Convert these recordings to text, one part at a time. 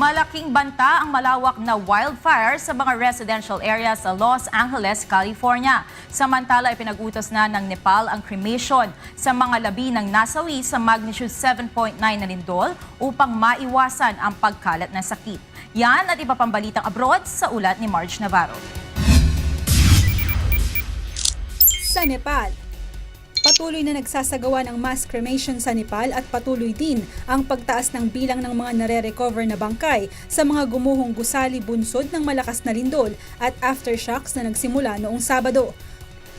Malaking banta ang malawak na wildfire sa mga residential area sa Los Angeles, California. Samantala, ipinag-utos na ng Nepal ang cremation sa mga labi ng nasawi sa magnitude 7.9 na lindol upang maiwasan ang pagkalat ng sakit. Yan at iba pang balitang abroad sa ulat ni Marge Navarro. sa Nepal. Patuloy na nagsasagawa ng mass cremation sa Nepal at patuloy din ang pagtaas ng bilang ng mga nare-recover na bangkay sa mga gumuhong gusali bunsod ng malakas na lindol at aftershocks na nagsimula noong Sabado.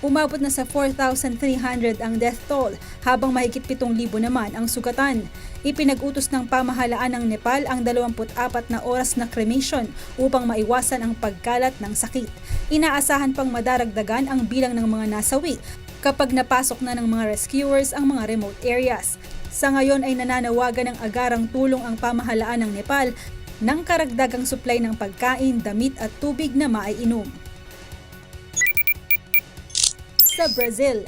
Umabot na sa 4,300 ang death toll habang mahigit 7,000 naman ang sugatan. Ipinag-utos ng pamahalaan ng Nepal ang 24 na oras na cremation upang maiwasan ang pagkalat ng sakit. Inaasahan pang madaragdagan ang bilang ng mga nasawi kapag napasok na ng mga rescuers ang mga remote areas. Sa ngayon ay nananawagan ng agarang tulong ang pamahalaan ng Nepal ng karagdagang supply ng pagkain, damit at tubig na maiinom sa Brazil.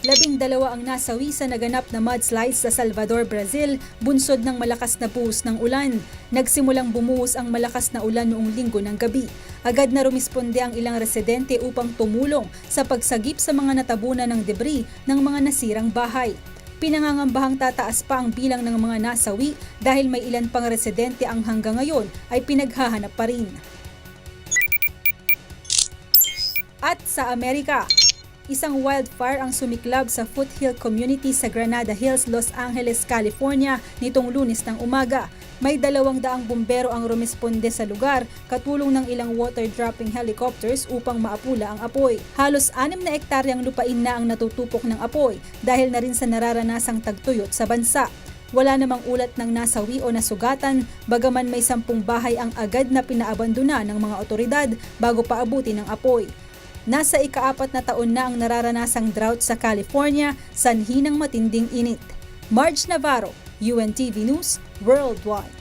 Labing dalawa ang nasawi sa naganap na mudslides sa Salvador, Brazil, bunsod ng malakas na buhos ng ulan. Nagsimulang bumuhos ang malakas na ulan noong linggo ng gabi. Agad na rumisponde ang ilang residente upang tumulong sa pagsagip sa mga natabunan ng debris ng mga nasirang bahay. Pinangangambahang tataas pa ang bilang ng mga nasawi dahil may ilan pang residente ang hanggang ngayon ay pinaghahanap pa rin. At sa Amerika, isang wildfire ang sumiklab sa foothill community sa Granada Hills, Los Angeles, California nitong lunes ng umaga. May dalawang daang bumbero ang rumisponde sa lugar katulong ng ilang water-dropping helicopters upang maapula ang apoy. Halos anim na ektaryang lupain na ang natutupok ng apoy dahil na rin sa nararanasang tagtuyot sa bansa. Wala namang ulat ng nasawi o nasugatan, bagaman may sampung bahay ang agad na pinaabandona ng mga otoridad bago paabuti ng apoy. Nasa ikaapat na taon na ang nararanasang drought sa California, sanhi ng matinding init. Marge Navarro, UNTV News, Worldwide.